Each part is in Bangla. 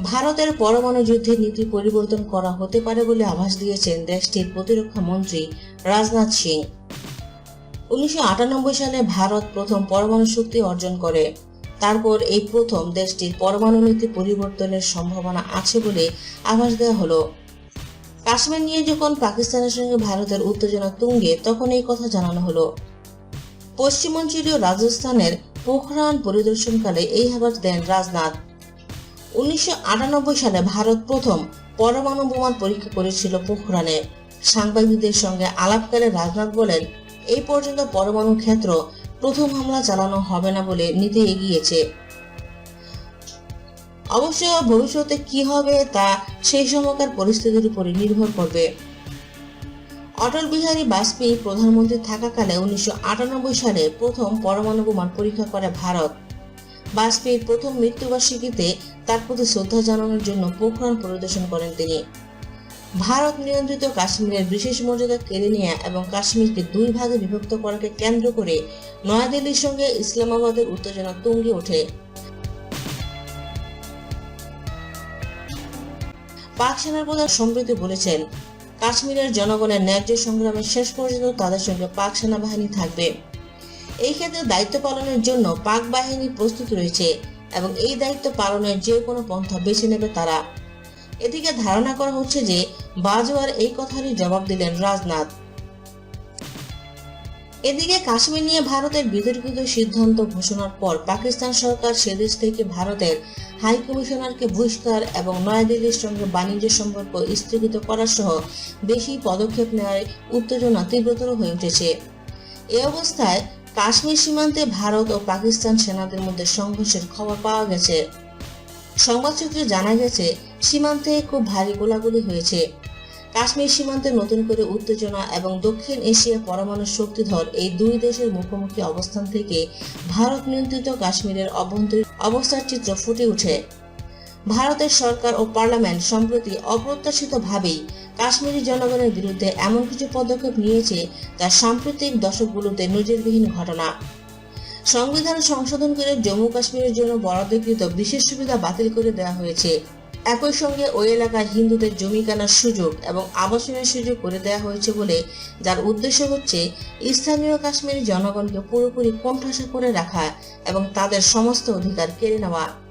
ভারতের পরমাণু যুদ্ধের নীতি পরিবর্তন করা হতে পারে বলে আভাস দিয়েছেন দেশটির প্রতিরক্ষা মন্ত্রী রাজনাথ সিং। উনিশশো আটানব্বই সালে ভারত প্রথম পরমাণু শক্তি অর্জন করে। তারপর এই প্রথম দেশটির পরমাণু নীতি পরিবর্তনের সম্ভাবনা আছে বলে আভাস দেওয়া হলো। কাশ্মীর নিয়ে যখন পাকিস্তানের সঙ্গে ভারতের উত্তেজনা তুঙ্গে, তখন এই কথা জানানো হলো। পশ্চিমাঞ্চলীয় রাজস্থানের পোখরান পরিদর্শনকালে এই আভাস দেন রাজনাথ। উনিশশো আটানব্বই সালে ভারত প্রথম পরমাণু বোমার পরীক্ষা করেছিল পোখরানে। সাংবাদিকদের সঙ্গে আলাপকালে রাজনাথ বলেন, এই পর্যন্ত পরমাণু ক্ষেত্র প্রথম হামলা চালানো হবে না বলে নীতি এগিয়েছে। অবশ্য ভবিষ্যতে কি হবে তা সেই সময়কার পরিস্থিতির উপরে নির্ভর করবে। অটল বিহারী বাজপেয়ী প্রধানমন্ত্রী থাকাকালে উনিশশো আটানব্বই সালে প্রথম পরমাণু বোমার পরীক্ষা করে ভারত। বাজপেয়ীর প্রথম মৃত্যুবার্ষিকীতে তার প্রতি শ্রদ্ধা জানানোর জন্য পোখরান পরিদর্শন করেন তিনি। ভারত নিয়ন্ত্রিত কাশ্মীরের বিশেষ মর্যাদা কেড়ে নেয়া এবং কাশ্মীরকে দুই ভাগে বিভক্ত করাকে কেন্দ্র করে নয়াদিল্লির সঙ্গে ইসলামাবাদের উত্তেজনা তুঙ্গে ওঠে। পাক সেনার প্রধান সম্প্রতি বলেছেন, কাশ্মীরের জনগণের ন্যায্য সংগ্রামের শেষ পর্যন্ত তাদের সঙ্গে পাক সেনাবাহিনী থাকবে। এই ক্ষেত্রে দায়িত্ব পালনের জন্য পাক বাহিনী প্রস্তুত রয়েছে। এবং এই দায়িত্ব পালনের যে কোনো পন্থা বেছে নেবে তারা। এদিকে ধারণা করা হচ্ছে যে বাজওয়ার এই কথারই জবাব দিলেন রাজনাথ। এদিকে কাশ্মীর নিয়ে ভারতের বিতর্কিত সিদ্ধান্ত ঘোষণার পর পাকিস্তান সরকার সেদেশ থেকে ভারতের হাই কমিশনারকে বহিষ্কার এবং নয়াদিল্লির সঙ্গে বাণিজ্য সম্পর্ক স্থগিত করা সহ বেশি পদক্ষেপ নেওয়ার উত্তেজনা তীব্রতর হয়ে উঠেছে। এ অবস্থায় কাশ্মীর সীমান্তে ভারত ও পাকিস্তান সেনাদের মধ্যে সংঘর্ষের খবর পাওয়া গেছে। সংবাদ সূত্রে জানা গেছে, সীমান্তে খুব ভারী গোলাগুলি হয়েছে। কাশ্মীর সীমান্তে নতুন করে উত্তেজনা এবং দক্ষিণ এশিয়া পরমাণু শক্তিধর এই দুই দেশের মুখোমুখি অবস্থান থেকে ভারত নিয়ন্ত্রিত কাশ্মীরের অভ্যন্তরীণ অবস্থার চিত্র ফুটে ওঠে ভারতের সরকার ও পার্লামেন্ট সম্প্রতি অপ্রত্যাশিতভাবেই কাশ্মীরি জনগণের বিরুদ্ধে এমন কিছু পদক্ষেপ নিয়েছে যা সাম্প্রতিক দশকগুলোতে নজিরবিহীন ঘটনা। সংবিধান সংশোধন করে জম্মু কাশ্মীরের জন্য বরাদ্দকৃত বিশেষ সুবিধা বাতিল করে দেওয়া হয়েছে। একই সঙ্গে ওই এলাকায় হিন্দুদের জমি কেনার সুযোগ এবং আবাসনের সুযোগ করে দেওয়া হয়েছে বলে যার উদ্দেশ্য হচ্ছে স্থানীয় কাশ্মীরি জনগণকে পুরোপুরি কোণঠাসা করে রাখা এবং তাদের সমস্ত অধিকার কেড়ে নেওয়া।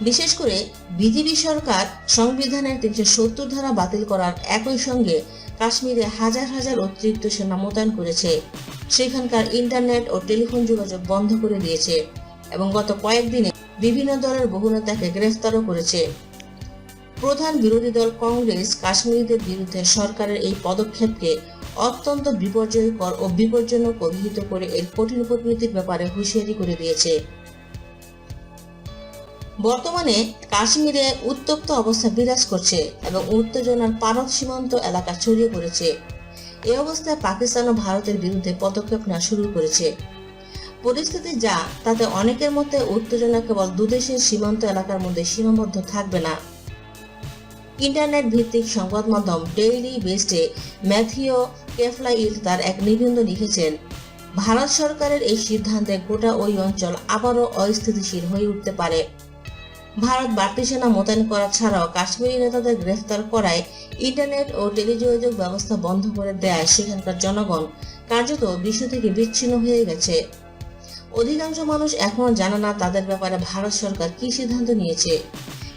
বিশেষ করে বিজেপি সরকার সংবিধানের তিনশো সত্তর ধারা বাতিল করার একই সঙ্গে কাশ্মীরে হাজার হাজার অতিরিক্ত সেনা মোতায়েন করেছে। সেখানকার ইন্টারনেট ও টেলিফোন যোগাযোগ বন্ধ করে দিয়েছে এবং গত কয়েকদিনে বিভিন্ন দলের বহু নেতাকে গ্রেফতারও করেছে। প্রধান বিরোধী দল কংগ্রেস কাশ্মীরিদের বিরুদ্ধে সরকারের এই পদক্ষেপকে অত্যন্ত বিপর্যয়কর ও বিপজ্জনক অভিহিত করে এর কঠিন পরিণতির ব্যাপারে হুঁশিয়ারি করে দিয়েছে। বর্তমানে কাশ্মীরে উত্তপ্ত অবস্থা বিরাজ করছে এবং উত্তেজনার পারদ সীমান্ত এলাকা ছড়িয়ে পড়েছে। এ অবস্থায় পাকিস্তান ও ভারতের বিরুদ্ধে পদক্ষেপ নেওয়া শুরু করেছে। পরিস্থিতি যা, তাতে অনেকের মতে উত্তেজনা কেবল দুদেশের সীমান্ত এলাকার মধ্যে সীমাবদ্ধ থাকবে না। ইন্টারনেট ভিত্তিক সংবাদ মাধ্যম ডেইলি বেস্টে ম্যাথিও কেফলাইল তার এক নিবন্ধ লিখেছেন, ভারত সরকারের এই সিদ্ধান্তে গোটা ওই অঞ্চল আবারও অস্থিতিশীল হয়ে উঠতে পারে। ভারত বাড়তি সেনা মোতায়েন করা ছাড়াও কাশ্মীরি নেতাদের গ্রেফতার করায় ইন্টারনেট ও টেলিযোগাযোগ ব্যবস্থা বন্ধ করে দেয় সেখানকার জনগণ। কার্যত বিশ্ব থেকে বিচ্ছিন্ন হয়ে গেছে। অধিকাংশ মানুষ এখনও জানে না তাদের ব্যাপারে ভারত সরকার কি সিদ্ধান্ত নিয়েছে।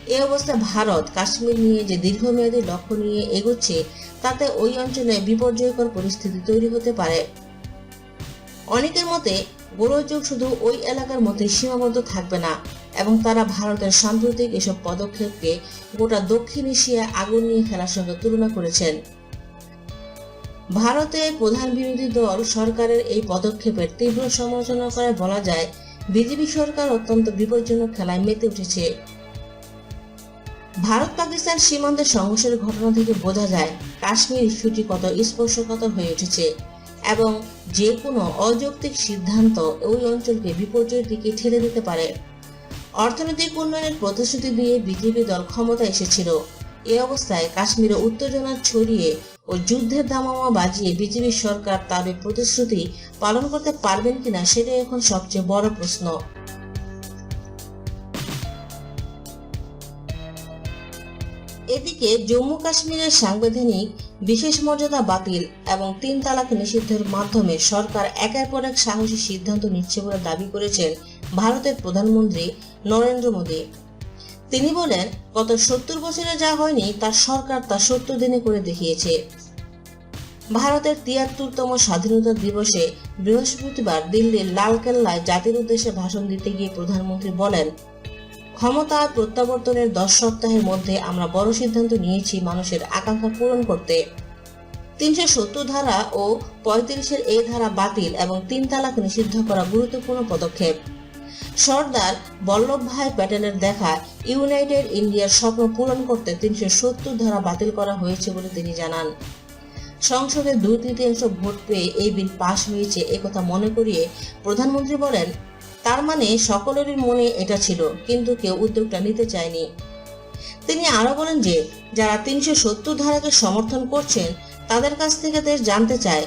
এ অবস্থায় ভারত কাশ্মীর নিয়ে যে দীর্ঘমেয়াদী লক্ষ্য নিয়ে এগোচ্ছে, তাতে ওই অঞ্চলে বিপর্যয়কর পরিস্থিতি তৈরি হতে পারে। অনেকের মতে গোলযোগ শুধু ওই এলাকার মধ্যে সীমাবদ্ধ থাকবে না, এবং তারা ভারতের সাম্প্রতিক এসব পদক্ষেপকে গোটা দক্ষিণ এশিয়ায় আগুন নিয়ে খেলার সঙ্গে তুলনা করেছেন। ভারতের প্রধান বিরোধী দল সরকারের এই পদক্ষেপের তীব্র সমালোচনা করে বলা যায়, বিজেপি সরকার অত্যন্ত বিপজ্জনক খেলায় মেতে উঠেছে। ভারত পাকিস্তান সীমান্তে সংঘর্ষের ঘটনা থেকে বোঝা যায়, কাশ্মীর ইস্যুটি কত স্পর্শকাতর হয়ে উঠেছে। এবং যে কোনো অযৌক্তিক সিদ্ধান্ত ওই অঞ্চলকে বিপর্যয়ের দিকে ঠেলে দিতে পারে। অর্থনৈতিক উন্নয়নের প্রতিশ্রুতি দিয়ে বিজেপি দল ক্ষমতা এসেছিল। এ অবস্থায় কাশ্মীরে উত্তেজনা ছড়িয়ে ও যুদ্ধের দামামা বাজিয়ে বিজেপি সরকার তাদের প্রতিশ্রুতি পালন করতে পারবেন কিনা সেটাই এখন সবচেয়ে বড় প্রশ্ন। এদিকে জম্মু কাশ্মীরের সাংবিধানিক বিশেষ মর্যাদা বাতিল এবং তিন তালাক নিষিদ্ধের মাধ্যমে সরকার একের পর এক সাহসী সিদ্ধান্ত নিচ্ছে বলে দাবি করেছেন ভারতের প্রধানমন্ত্রী নরেন্দ্র মোদী। তিনি বলেন, গত সত্তর বছরে যা হয়নি তার সরকার তা সত্তর দিনে করে দেখিয়েছে। ভারতের তিয়াত্তরতম স্বাধীনতা দিবসে বৃহস্পতিবার দিল্লির লালকেল্লায় জাতির উদ্দেশ্যে ভাষণ দিতে গিয়ে প্রধানমন্ত্রী বলেন ক্ষমতা প্রত্যাবর্তনের দশ সপ্তাহের মধ্যে আমরা বড় সিদ্ধান্ত নিয়েছি মানুষের আকাঙ্ক্ষা পূরণ করতে। তিনশো সত্তর ধারা ও পঁয়ত্রিশের এই ধারা বাতিল এবং তিন তালাক নিষিদ্ধ করা গুরুত্বপূর্ণ পদক্ষেপ। সর্দার বল্লভভাই প্যাটেলের দেখা ইউনাইটেড ইন্ডিয়ার স্বপ্ন পূরণ করতে তিনশো সত্তর ধারা বাতিল করা হয়েছে বলে তিনি জানান। সংসদে দুই তৃতীয়াংশ ভোট পেয়ে এই বিল পাশ হয়েছে একথা মনে করিয়ে প্রধানমন্ত্রী বলেন তার মানে সকলেরই মনে এটা ছিল, কিন্তু কেউ উদ্যোগটা নিতে চায়নি। তিনি আরও বলেন যে, যারা তিনশো সত্তর ধারাকে সমর্থন করছেন, তাদের কাছ থেকে দেশ জানতে চায়।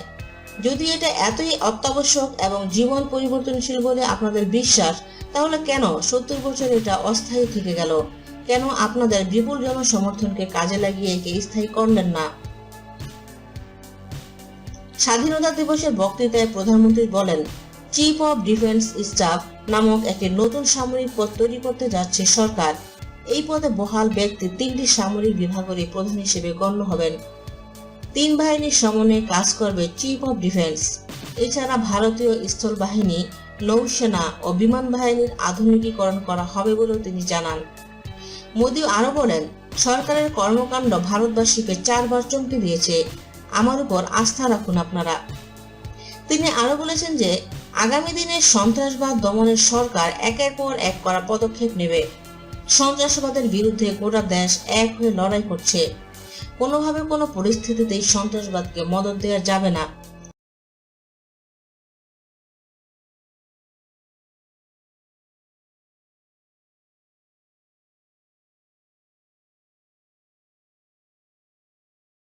যদি এটা এতই অত্যাবশ্যক এবং জীবন পরিবর্তনশীল বলে আপনাদের বিশ্বাস, তাহলে কেন সত্তর বছর এটা অস্থায়ী থেকে গেল? কেন আপনাদের বিপুল জনসমর্থনকে কাজে লাগিয়ে একে স্থায়ী করলেন না? স্বাধীনতা দিবসের বক্তৃতায় প্রধানমন্ত্রী বলেন চিফ অফ ডিফেন্স স্টাফ নামক একটি নতুন সামরিক পদ তৈরি করতে যাচ্ছে সরকার। এই পদে বহাল ব্যক্তি তিনটি সামরিক বিভাগেরই প্রধান হিসেবে গণ্য হবেন। তিন বাহিনীর সমন্বয়ে কাজ করবে চিফ অফ ডিফেন্স এছাড়া ভারতীয় স্থল বাহিনী, নৌসেনা ও বিমান বাহিনীর আধুনিকীকরণ করা হবে বলেও তিনি জানান। মোদী আরও বলেন, সরকারের কর্মকাণ্ড ভারতবাসীকে চারবার চমকে দিয়েছে। আমার উপর আস্থা রাখুন আপনারা। তিনি আরও বলেছেন যে আগামী দিনে সন্ত্রাসবাদ দমনের সরকার একের পর এক করা পদক্ষেপ নেবে। সন্ত্রাসবাদের বিরুদ্ধে গোটা দেশ এক হয়ে লড়াই করছে। কোনোভাবে কোনো পরিস্থিতিতেই সন্ত্রাসবাদকে মদত দেওয়া যাবে না।